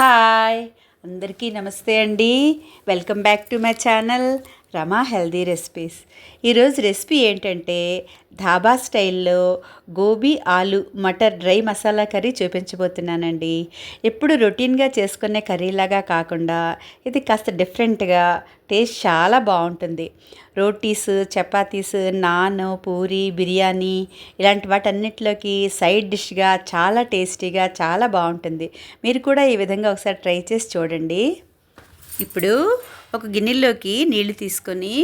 Hi. అందరికీ నమస్తే అండి. Welcome back to my channel. Rama healthy recipes. ఈరోజు రెసిపీ ఏంటంటే ధాబా స్టైల్లో గోబీ ఆలు మటర్ డ్రై మసాలా కర్రీ చూపించబోతున్నానండి. ఎప్పుడు రొటీన్గా చేసుకునే కర్రీలాగా కాకుండా ఇది కాస్త డిఫరెంట్గా టేస్ట్ చాలా బాగుంటుంది. రోటీస్ చపాతీస్ నాన్ పూరి బిర్యానీ ఇలాంటి వాటన్నిటిలోకి సైడ్ డిష్గా చాలా టేస్టీగా చాలా బాగుంటుంది. మీరు కూడా ఈ విధంగా ఒకసారి ట్రై చేసి చూడండి. ఇప్పుడు ఒక గిన్నెలోకి నీళ్ళు తీసుకొని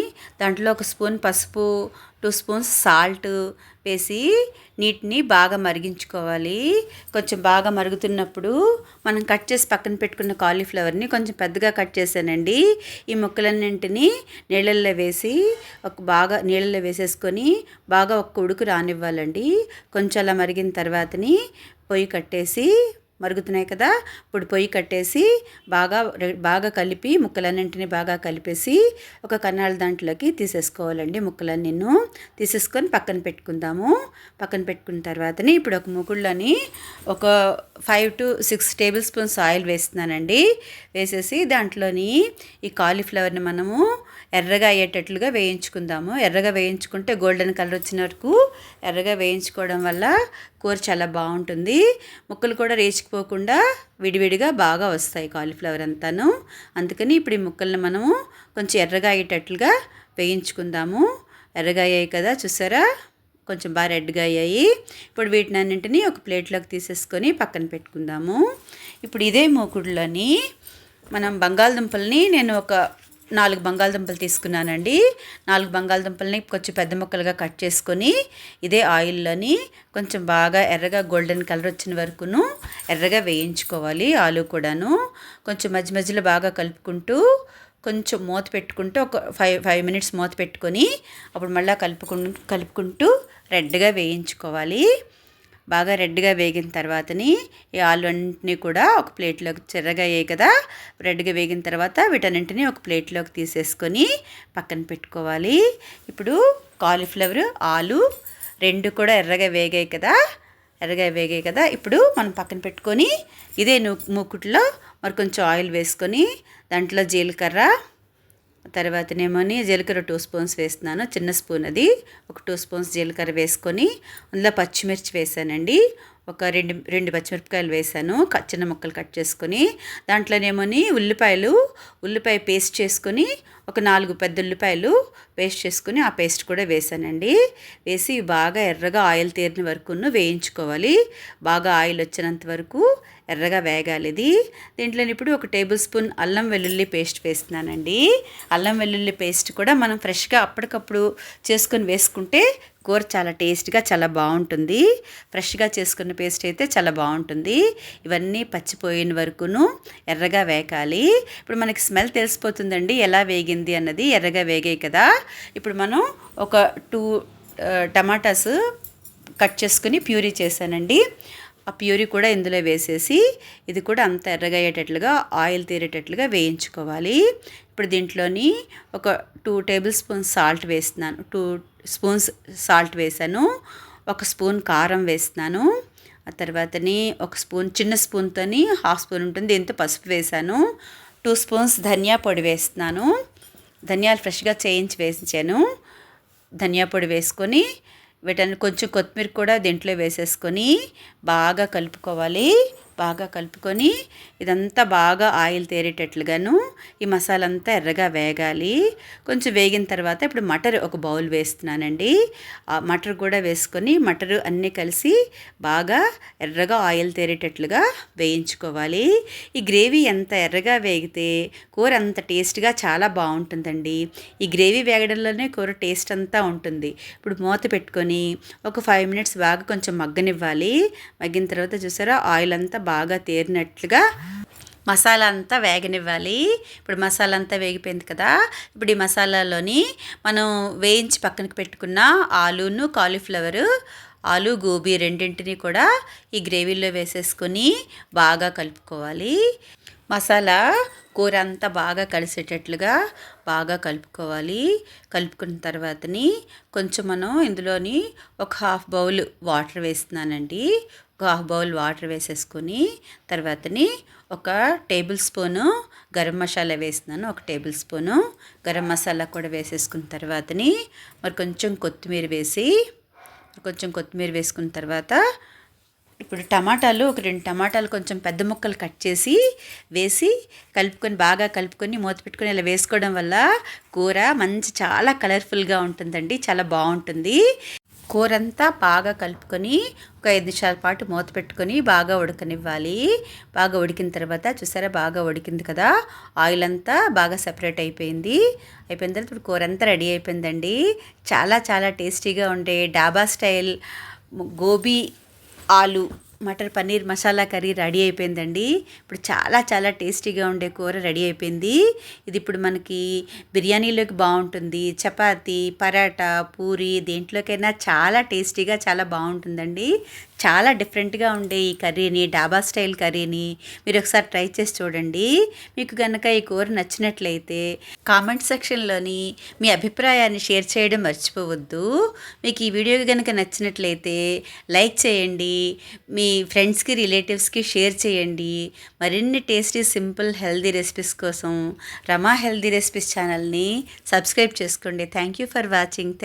దాంట్లో ఒక స్పూన్ పసుపు టూ స్పూన్స్ సాల్ట్ వేసి నీటిని బాగా మరిగించుకోవాలి. కొంచెం బాగా మరుగుతున్నప్పుడు మనం కట్ చేసి పక్కన పెట్టుకున్న కాలీఫ్లవర్ని కొంచెం పెద్దగా కట్ చేశానండి. ఈ ముక్కలన్నింటినీ నీళ్ళల్లో వేసి ఒక బాగా నీళ్ళల్లో వేసేసుకొని బాగా ఒక ఉడుకు రానివ్వాలండి. కొంచెం అలా మరిగిన తర్వాతని పొయ్యి కట్టేసి మరుగుతున్నాయి కదా. ఇప్పుడు పొయ్యి కట్టేసి బాగా రె- బాగా కలిపి ముక్కలన్నింటినీ బాగా కలిపేసి ఒక కన్నాల దాంట్లోకి తీసేసుకోవాలండి ముక్కలన్నీ తీసేసుకొని పక్కన పెట్టుకుందాము. పక్కన పెట్టుకున్న తర్వాతని ఇప్పుడు ఒక ముకుళ్ళని ఒక five to six tablespoons oil వేస్తున్నానండి. వేసేసి దాంట్లోని ఈ కాలీఫ్లవర్ని మనము ఎర్రగా అయ్యేటట్లుగా వేయించుకుందాము. ఎర్రగా వేయించుకుంటే గోల్డెన్ కలర్ వచ్చిన వరకు ఎర్రగా వేయించుకోవడం వల్ల కూర చాలా బాగుంటుంది. ముక్కలు కూడా రేచిపోకుండా విడివిడిగా బాగా వస్తాయి కాలీఫ్లవర్ అంతాను. అందుకని ఇప్పుడు ఈ ముక్కల్ని మనము కొంచెం ఎర్రగా అయ్యేటట్లుగా వేయించుకుందాము. ఎర్రగా అయ్యాయి కదా చూసారా? కొంచెం బాగా రెడ్గా అయ్యాయి. ఇప్పుడు వీటిని అన్నింటినీ ఒక ప్లేట్లోకి తీసేసుకొని పక్కన పెట్టుకుందాము. ఇప్పుడు ఇదే మూకుడులోని మనం బంగాళదుంపల్ని నేను ఒక నాలుగు బంగాళదుంపలు తీసుకున్నానండి. నాలుగు బంగాళదుంపల్ని కొంచెం పెద్ద ముక్కలుగా కట్ చేసుకొని ఇదే ఆయిల్లోని కొంచెం బాగా ఎర్రగా గోల్డెన్ కలర్ వచ్చిన వరకును ఎర్రగా వేయించుకోవాలి ఆలు కూడాను. కొంచెం మధ్య మధ్యలో బాగా కలుపుకుంటూ కొంచెం మూత పెట్టుకుంటూ ఒక ఫైవ్ ఫైవ్ మినిట్స్ మూత పెట్టుకొని అప్పుడు మళ్ళీ కలుపుకుంటూ కలుపుకుంటూ రెడ్గా వేయించుకోవాలి. బాగా రెడ్గా వేగిన తర్వాతని ఈ ఆలు అన్నింటినీ కూడా ఒక ప్లేట్లోకి చిర్రగా అయ్యాయి కదా. రెడ్గా వేగిన తర్వాత వీటన్నింటినీ ఒక ప్లేట్లోకి తీసేసుకొని పక్కన పెట్టుకోవాలి. ఇప్పుడు కాలీఫ్లవర్ ఆలు రెండు కూడా ఎర్రగా వేగాయి కదా. ఎర్రగా వేగాయి కదా. ఇప్పుడు మనం పక్కన పెట్టుకొని ఇదే నూ మూకుట్లో మరి కొంచెం ఆయిల్ వేసుకొని దాంట్లో జీలకర్ర తర్వాతనేమోని జీలకర్ర టూ స్పూన్స్ వేస్తున్నాను. చిన్న స్పూన్ అది. ఒక టూ స్పూన్స్ జీలకర్ర వేసుకొని అందులో పచ్చిమిర్చి వేసానండి. ఒక రెండు రెండు పచ్చిమిరపకాయలు వేసాను చిన్న ముక్కలు కట్ చేసుకొని దాంట్లోనేమోని ఉల్లిపాయలు ఉల్లిపాయ పేస్ట్ చేసుకొని ఒక నాలుగు పెద్ద ఉల్లిపాయలు పేస్ట్ చేసుకొని ఆ పేస్ట్ కూడా వేసానండి. వేసి బాగా ఎర్రగా ఆయిల్ తీరిన వరకును వేయించుకోవాలి. బాగా ఆయిల్ వచ్చినంత వరకు ఎర్రగా వేగాలి ఇది. దీంట్లో ఇప్పుడు ఒక టేబుల్ స్పూన్ అల్లం వెల్లుల్లి పేస్ట్ వేస్తున్నానండి. అల్లం వెల్లుల్లి పేస్ట్ కూడా మనం ఫ్రెష్గా అప్పటికప్పుడు చేసుకొని వేసుకుంటే కూర చాలా టేస్ట్గా చాలా బాగుంటుంది ఫ్రెష్గా చేసుకున్న పేస్ట్ అయితే చాలా బాగుంటుంది ఇవన్నీ పచ్చిపోయిన వరకును ఎర్రగా వేకాలి. ఇప్పుడు మనకి స్మెల్ తెలిసిపోతుందండి ఎలా వేగింది అన్నది ఎర్రగా వేగాయి కదా. ఇప్పుడు మనం ఒక టూ టమాటాస్ కట్ చేసుకుని ప్యూరీ చేశానండి. ఆ ప్యూరీ కూడా ఇందులో వేసేసి ఇది కూడా అంత ఎర్రగా అయ్యేటట్లుగా ఆయిల్ తీరేటట్లుగా వేయించుకోవాలి. ఇప్పుడు దీంట్లోని ఒక టూ టేబుల్ స్పూన్స్ సాల్ట్ వేస్తున్నాను. టూ స్పూన్స్ సాల్ట్ వేసాను. ఒక స్పూన్ కారం వేస్తున్నాను. ఆ తర్వాతని ఒక స్పూన్ చిన్న స్పూన్తోని హాఫ్ స్పూన్ ఉంటుంది. దీంతో పసుపు వేసాను. టూ స్పూన్స్ ధనియా పొడి వేస్తున్నాను. ధనియాలు ఫ్రెష్గా చేయించి వేసించాను ధనియా పొడి వేసుకొని వీటన్ని కొంచెం కొత్తిమీర కూడా దీంట్లో వేసేసుకొని బాగా కలుపుకోవాలి. బాగా కలుపుకొని ఇదంతా బాగా ఆయిల్ తేరేటట్లుగాను ఈ మసాలా అంతా ఎర్రగా వేగాలి. కొంచెం వేగిన తర్వాత ఇప్పుడు మటర్ ఒక బౌల్ వేస్తున్నానండి. ఆ మటర్ కూడా వేసుకొని మటర్ అన్నీ కలిసి బాగా ఎర్రగా ఆయిల్ తేరేటట్లుగా వేయించుకోవాలి. ఈ గ్రేవీ ఎంత ఎర్రగా వేగితే కూర అంత టేస్ట్గా చాలా బాగుంటుందండి. ఈ గ్రేవీ వేగడంలోనే కూర టేస్ట్ అంతా ఉంటుంది. ఇప్పుడు మూత పెట్టుకొని ఒక ఫైవ్ మినిట్స్ బాగా కొంచెం మగ్గనివ్వాలి. మగ్గిన తర్వాత చూసారా ఆయిల్ అంతా బాగా తేరినట్లుగా మసాలా అంతా వేగనివ్వాలి. ఇప్పుడు మసాలా అంతా వేగిపోయింది కదా ఇప్పుడు ఈ మసాలాలోని మనం వేయించి పక్కనకి పెట్టుకున్న ఆలూను కాలీఫ్లవరు ఆలు గోబీ రెండింటిని కూడా ఈ గ్రేవీలో వేసేసుకొని బాగా కలుపుకోవాలి. మసాలా కూర అంతా బాగా కలిసేటట్లుగా బాగా కలుపుకోవాలి. కలుపుకున్న తర్వాతని కొంచెం మనం ఇందులోని ఒక హాఫ్ బౌల్ వాటర్ వేస్తున్నానండి. ఒక హాఫ్ బౌల్ వాటర్ వేసేసుకొని తర్వాతని ఒక టేబుల్ స్పూను గరం మసాలా వేసినాను ఒక టేబుల్ స్పూను గరం మసాలా కూడా వేసేసుకున్న తర్వాతని మరి కొంచెం కొత్తిమీర వేసి కొంచెం కొత్తిమీర వేసుకున్న తర్వాత ఇప్పుడు టమాటాలు ఒక రెండు టమాటాలు కొంచెం పెద్ద ముక్కలు కట్ చేసి వేసి కలుపుకొని బాగా కలుపుకొని మూత పెట్టుకొని ఇలా వేసుకోవడం వల్ల కూర మంచి చాలా కలర్ఫుల్గా ఉంటుందండి. చాలా బాగుంటుంది. కూర అంతా బాగా కలుపుకొని ఒక ఐదు నిమిషాల పాటు మూత పెట్టుకొని బాగా ఉడకనివ్వాలి. బాగా ఉడికిన తర్వాత చూసారా బాగా ఉడికింది కదా? ఆయిల్ అంతా బాగా సెపరేట్ అయిపోయింది. అయిపోయిన తర్వాత ఇప్పుడు కూర అంతా రెడీ అయిపోయిందండి. చాలా చాలా టేస్టీగా ఉండే డాబా స్టైల్ గోబీ ఆలు మటర్ పన్నీర్ మసాలా కర్రీ రెడీ అయిపోయిందండి. ఇప్పుడు చాలా చాలా టేస్టీగా ఉండే కూర రెడీ అయిపోయింది. ఇది ఇప్పుడు మనకి బిర్యానీలోకి బాగుంటుంది. చపాతి పరాటా పూరి దేంట్లోకైనా చాలా టేస్టీగా చాలా బాగుంటుందండి. చాలా డిఫరెంట్గా ఉండే ఈ కర్రీని డాబా స్టైల్ కర్రీని మీరు ఒకసారి ట్రై చేసి చూడండి. మీకు కనుక ఈ కూర నచ్చినట్లయితే కామెంట్ సెక్షన్లోని మీ అభిప్రాయాన్ని షేర్ చేయడం మర్చిపోవద్దు. మీకు ఈ వీడియో కనుక నచ్చినట్లయితే లైక్ చేయండి మీ ఫ్రెండ్స్కి రిలేటివ్స్కి షేర్ చేయండి. మరిన్ని టేస్టీ సింపుల్ హెల్దీ రెసిపీస్ కోసం రమా హెల్దీ రెసిపీస్ ఛానల్ని సబ్స్క్రైబ్ చేసుకోండి. Thank you for watching.